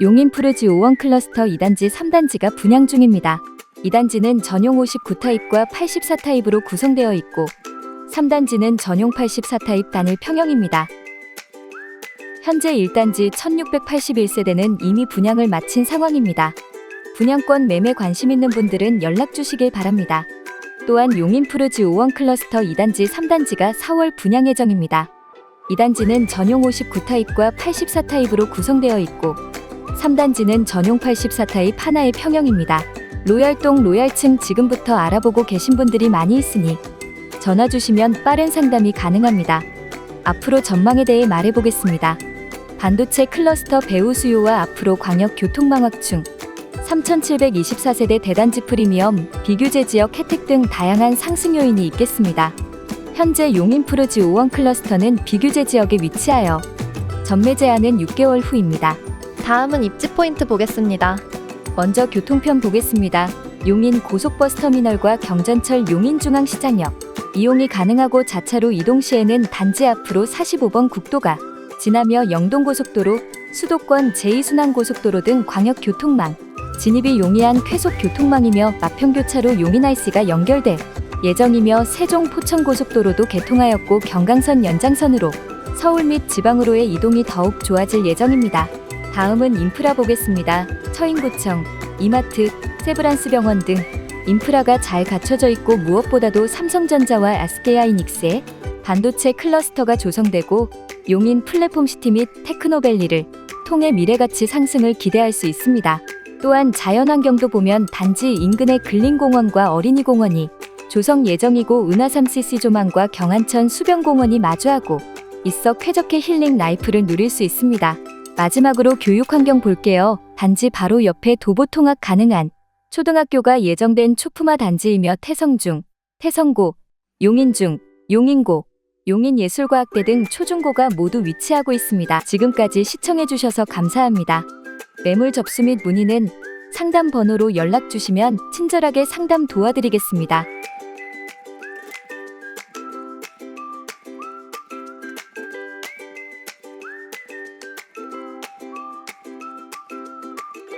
용인 푸르지 5원 클러스터 2단지 3단지가 분양 중입니다. 2단지는 전용 59타입과 84타입으로 구성되어 있고 3단지는 전용 84타입 단일 평형입니다. 현재 1단지 1681세대는 이미 분양을 마친 상황입니다. 분양권 매매 관심 있는 분들은 연락 주시길 바랍니다. 또한 용인 푸르지 5원 클러스터 2단지 3단지가 4월 분양 예정입니다. 2단지는 전용 59타입과 84타입으로 구성되어 있고 3단지는 전용 84타입 하나의 평형입니다. 로얄동 로얄층 지금부터 알아보고 계신 분들이 많이 있으니 전화 주시면 빠른 상담이 가능합니다. 앞으로 전망에 대해 말해보겠습니다. 반도체 클러스터 배후 수요와 앞으로 광역 교통망확충, 3724세대 대단지 프리미엄, 비규제 지역 혜택 등 다양한 상승 요인이 있겠습니다. 현재 용인 푸르지 5원 클러스터는 비규제 지역에 위치하여 전매 제한은 6개월 후입니다. 다음은 입지 포인트 보겠습니다. 먼저 교통편 보겠습니다. 용인 고속버스 터미널과 경전철 용인중앙시장역. 이용이 가능하고 자차로 이동 시에는 단지 앞으로 45번 국도가 지나며 영동고속도로, 수도권 제2순환고속도로 등 광역교통망, 진입이 용이한 쾌속교통망이며 마평교차로 용인IC가 연결돼 예정이며 세종 포천고속도로도 개통하였고 경강선 연장선으로 서울 및 지방으로의 이동이 더욱 좋아질 예정입니다. 다음은 인프라 보겠습니다. 처인구청, 이마트, 세브란스 병원 등 인프라가 잘 갖춰져 있고 무엇보다도 삼성전자와 SK하이닉스의 반도체 클러스터가 조성되고 용인 플랫폼 시티 및 테크노밸리를 통해 미래가치 상승을 기대할 수 있습니다. 또한 자연환경도 보면 단지 인근의 근린공원과 어린이공원이 조성 예정이고 은하삼CC 조망과 경안천 수변공원이 마주하고 있어 쾌적해 힐링 라이프를 누릴 수 있습니다. 마지막으로 교육 환경 볼게요. 단지 바로 옆에 도보 통학 가능한 초등학교가 예정된 초품화 단지이며 태성중, 태성고, 용인중, 용인고, 용인예술과학대 등 초중고가 모두 위치하고 있습니다. 지금까지 시청해주셔서 감사합니다. 매물 접수 및 문의는 상담 번호로 연락 주시면 친절하게 상담 도와드리겠습니다.